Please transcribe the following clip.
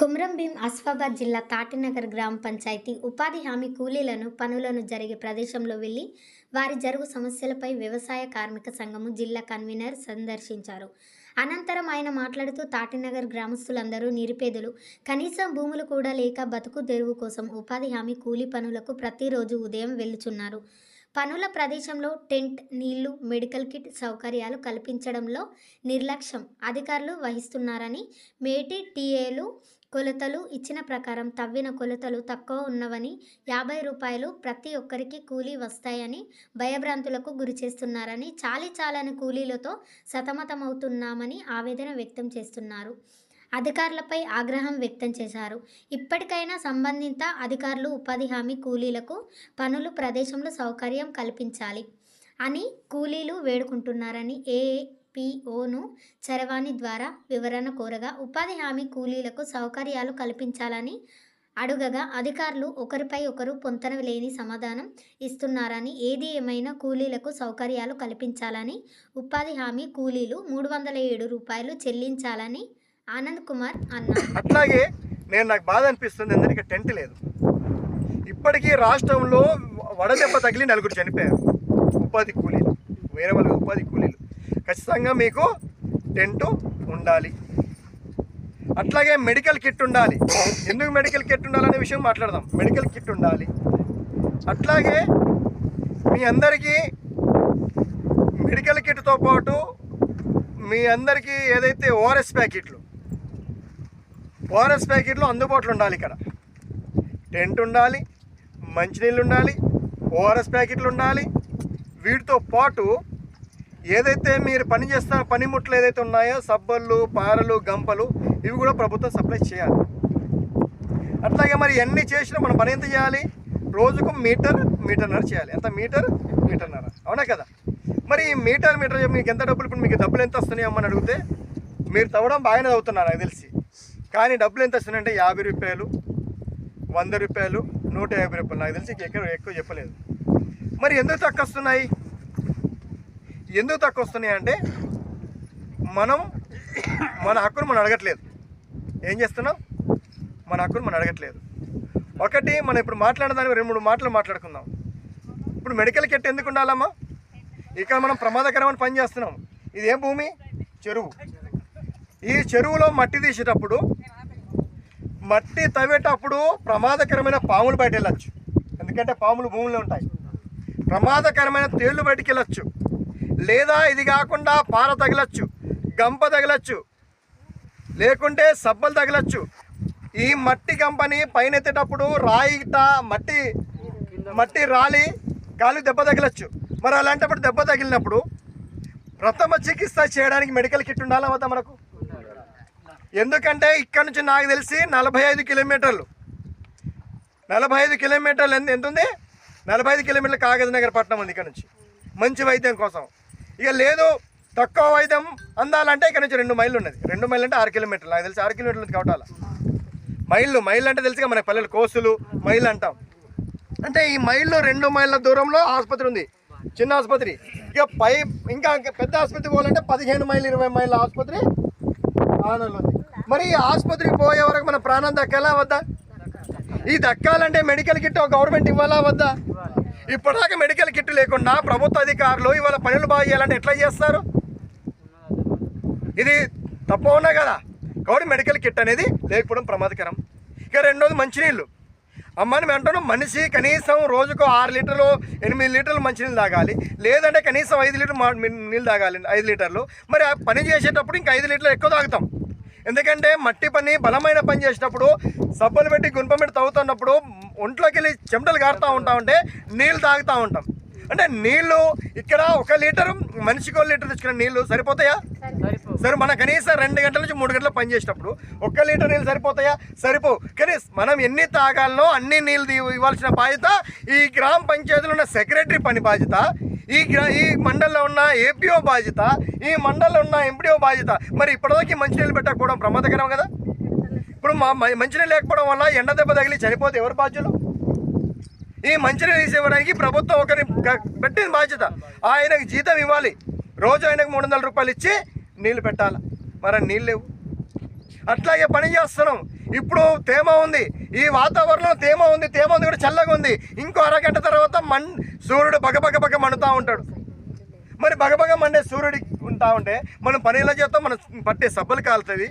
కుమ్రం భీం ఆసిఫాబాద్ జిల్లా తాటినగర్ గ్రామ పంచాయతీ ఉపాధి హామీ కూలీలను పనులను జరిగే ప్రదేశంలో వెళ్ళి వారి జరుగు సమస్యలపై వ్యవసాయ కార్మిక సంఘము జిల్లా కన్వీనర్ సందర్శించారు. అనంతరం ఆయన మాట్లాడుతూ తాటినగర్ గ్రామస్తులందరూ నిరుపేదలు. కనీసం భూములు కూడా లేక బతుకు తెరువు కోసం ఉపాధి హామీ కూలీ పనులకు ప్రతిరోజు ఉదయం వెళ్ళుచున్నారు పనుల ప్రదేశంలో టెంట్ నీళ్ళు మెడికల్ కిట్ సౌకర్యాలు కల్పించడంలో నిర్లక్ష్యం అధికారులు వహిస్తున్నారని మేటి టీఏలు కొలతలు ఇచ్చిన ప్రకారం తవ్విన కొలతలు తక్కువ ఉన్నవని యాభై రూపాయలు ప్రతి ఒక్కరికి కూలీ వస్తాయని భయభ్రాంతులకు గురి చేస్తున్నారని చాలి చాలని కూలీలతో సతమతమవుతున్నామని ఆవేదన వ్యక్తం చేస్తున్నారు. అధికారులపై ఆగ్రహం వ్యక్తం చేశారు. ఇప్పటికైనా సంబంధిత అధికారులు ఉపాధి హామీ కూలీలకు పనులు ప్రదేశంలో సౌకర్యం కల్పించాలి అని కూలీలు వేడుకుంటున్నారని ఏపీఓను చరవాణి ద్వారా వివరణ కోరగా ఉపాధి హామీ కూలీలకు సౌకర్యాలు కల్పించాలని అడుగగా అధికారులు ఒకరిపై ఒకరు పొంతన లేని సమాధానం ఇస్తున్నారని ఏది ఏమైనా కూలీలకు సౌకర్యాలు కల్పించాలని ఉపాధి హామీ కూలీలు మూడు వందల ఏడు రూపాయలు చెల్లించాలని ఆనంద్ కుమార్ అట్లాగే నేను నాకు బాధ అనిపిస్తుంది ఎందుకంటే టెంట్ లేదు. ఇప్పటికీ రాష్ట్రంలో వడదెబ్బ తగిలి నలుగురు చనిపోయారు. ఉపాధి కూలీలు వేరే వాళ్ళ ఉపాధి కూలీలు. ఖచ్చితంగా మీకు టెంట్ ఉండాలి. అట్లాగే మెడికల్ కిట్ ఉండాలి. ఎందుకు మెడికల్ కిట్ ఉండాలనే విషయం మాట్లాడదాం. మెడికల్ కిట్ ఉండాలి. అట్లాగే మీ అందరికీ మెడికల్ కిట్తో పాటు మీ అందరికీ ఏదైతే ఓఆర్ఎస్ ప్యాకెట్లు ఓఆర్ఎస్ ప్యాకెట్లు అందుబాటులో ఉండాలి ఇక్కడ. టెంట్ ఉండాలి మంచినీళ్ళు ఉండాలి ఓఆర్ఎస్ ప్యాకెట్లు ఉండాలి. వీటితో పాటు ఏదైతే మీరు పని చేస్తున్న పనిముట్లు ఏదైతే ఉన్నాయో సబ్బళ్ళు పారలు గంపలు ఇవి కూడా ప్రభుత్వం సప్లై చేయాలి. అట్లాగే మరి ఎన్ని చేసినా మనం పని ఎంత చేయాలి? రోజుకు మీటర్ మీటర్నర చేయాలి. ఎంత? మీటర్ మీటర్నర. అవునా కదా? మరి ఈ మీటర్ మీటర్ మీకు ఎంత డబ్బులు ఇప్పుడు మీకు డబ్బులు ఎంత వస్తున్నాయో అమ్మని అడిగితే మీరు తవ్వడం బాగానే చదువుతున్నారు నాకు తెలిసి. కానీ డబ్బులు ఎంత వస్తున్నాయంటే యాభై రూపాయలు వంద రూపాయలు నూట యాభై రూపాయలు. నాకు తెలిసి ఎక్కడ ఎక్కువ చెప్పలేదు. మరి ఎందుకు తక్కువ వస్తున్నాయి? ఎందుకు తక్కువ వస్తున్నాయి అంటే మనం మన హక్కును మనం అడగట్లేదు. ఏం చేస్తున్నాం? మన హక్కును మనం అడగట్లేదు. ఒకటి మనం ఇప్పుడు మాట్లాడదానికి రెండు మూడు మాటలు మాట్లాడుకుందాం. ఇప్పుడు మెడికల్ కిట్ ఎందుకు ఉండాలమ్మా? ఇక్కడ మనం ప్రమాదకరమైన పని చేస్తున్నాం. ఇది ఏం భూమి? చెరువు. ఈ చెరువులో మట్టి తీసేటప్పుడు మట్టి తవ్వేటప్పుడు ప్రమాదకరమైన పాములు బయట వెళ్ళచ్చు ఎందుకంటే పాములు భూమిలో ఉంటాయి. ప్రమాదకరమైన తేళ్ళు బయటికి వెళ్ళచ్చు లేదా ఇది కాకుండా పార తగలచ్చు గంప తగలచ్చు లేకుంటే సబ్బలు తగలచ్చు. ఈ మట్టి గంపని పైన ఎత్తేటప్పుడు రాయిట మట్టి మట్టి రాలి గాలి దెబ్బ తగలచ్చు. మరి అలాంటప్పుడు దెబ్బ తగిలినప్పుడు ప్రథమ చికిత్స చేయడానికి మెడికల్ కిట్ ఉండాలా వద్దా మనకు? ఎందుకంటే ఇక్కడ నుంచి నాకు తెలిసి నలభై ఐదు కిలోమీటర్లు. నలభై ఐదు కిలోమీటర్లు ఎంత ఎంత ఉంది నలభై ఐదు కిలోమీటర్లు కాగజ్ పట్టణం ఉంది ఇక్కడ నుంచి. మంచి వైద్యం కోసం. ఇక లేదు తక్కువ వైద్యం అందాలంటే ఇక్కడ నుంచి రెండు మైళ్ళు ఉన్నది. రెండు మైళ్ళు అంటే ఆరు కిలోమీటర్లు. నాకు తెలిసి ఆరు కిలోమీటర్లు ఉంది కావటాల మైళ్ళు మైళ్ళు అంటే తెలుసుగా మన పల్లెలు కోసులు మైళ్ళు అంటాం. అంటే ఈ మైళ్ళు రెండు మైళ్ళ దూరంలో ఆసుపత్రి ఉంది. చిన్న ఆసుపత్రి. ఇక పై ఇంకా పెద్ద ఆసుపత్రి పోవాలంటే పదిహేను మైళ్ళు ఇరవై మైళ్ళ ఆసుపత్రి ఆనంలో ఉంది. మరి ఆసుపత్రికి పోయే వరకు మన ప్రాణం దక్కేలా వద్దా? ఈ దక్కాలంటే మెడికల్ కిట్ గవర్నమెంట్ ఇవ్వాలా వద్దా? ఇప్పటిదాకా మెడికల్ కిట్ లేకుండా ప్రభుత్వ అధికారులు ఇవాళ పనులు బాగా చేయాలంటే ఎట్లా చేస్తారు? ఇది తప్ప ఉన్నా కదా. కాబట్టి మెడికల్ కిట్ అనేది లేకపోవడం ప్రమాదకరం. ఇక రెండోది మంచినీళ్ళు. అమ్మని వెంటనే మనిషి కనీసం రోజుకు ఆరు లీటర్లు ఎనిమిది లీటర్లు మంచినీళ్ళు తాగాలి. లేదంటే కనీసం ఐదు లీటర్ నీళ్ళు తాగాలి ఐదు లీటర్లు. మరి పని చేసేటప్పుడు ఇంకా ఐదు లీటర్లు ఎక్కువ తాగుతాం. ఎందుకంటే మట్టి పని బలమైన పని చేసేటప్పుడు సబ్బులు పెట్టి గుంప పెట్టి తవ్వుతున్నప్పుడు ఒంట్లోకి వెళ్ళి చెమటలు కారుతూ ఉంటా ఉంటే నీళ్ళు తాగుతూ ఉంటాం. అంటే నీళ్ళు ఇక్కడ ఒక లీటర్ మనిషికి ఒక లీటర్ తెచ్చుకున్న నీళ్ళు సరిపోతాయా? సరే మన కనీసం రెండు గంటల నుంచి మూడు గంటలు పని చేసేటప్పుడు ఒక్క లీటర్ నీళ్ళు సరిపోతాయా? సరిపో కానీ మనం ఎన్ని తాగాలనో అన్ని నీళ్ళు ఇవ్వాల్సిన బాధ్యత ఈ గ్రామ పంచాయతీలో ఉన్న సెక్రటరీ పని బాధ్యత. ఈ ఈ మండల్లో ఉన్న ఏపీఓ బాధ్యత ఈ మండలంలో ఉన్న ఎంపీఓ బాధ్యత. మరి ఇప్పటిదాకా మంచినీళ్ళు పెట్టకపోవడం ప్రమాదకరం కదా? ఇప్పుడు మా మ- మంచినీళ్ళు లేకపోవడం వల్ల ఎండ దెబ్బ తగిలి చనిపోతే ఎవరు బాధ్యులు? ఈ మంచినీళ్ళు తీసేవడానికి ప్రభుత్వం ఒకరిని పెట్టింది బాధ్యత. ఆయనకు జీతం ఇవ్వాలి. రోజు ఆయనకు మూడు వందల రూపాయలు ఇచ్చి నీళ్ళు పెట్టాలి? మరి నీళ్ళు లేవు. అట్లాగే పని చేస్తున్నాం. ఇప్పుడు తేమ ఉంది. ఈ వాతావరణం తేమ ఉంది. తేమ ఉంది కూడా చల్లగా ఉంది. ఇంకో అరగంట తర్వాత మన్ సూర్యుడు బగబగ బగ మండుతూ ఉంటాడు. మరి బగబగ మండే సూర్యుడికి ఉంటా ఉంటే మనం పని ఎలా చేస్తాం? మనం పట్టే సబ్బలు కాలుతుంది.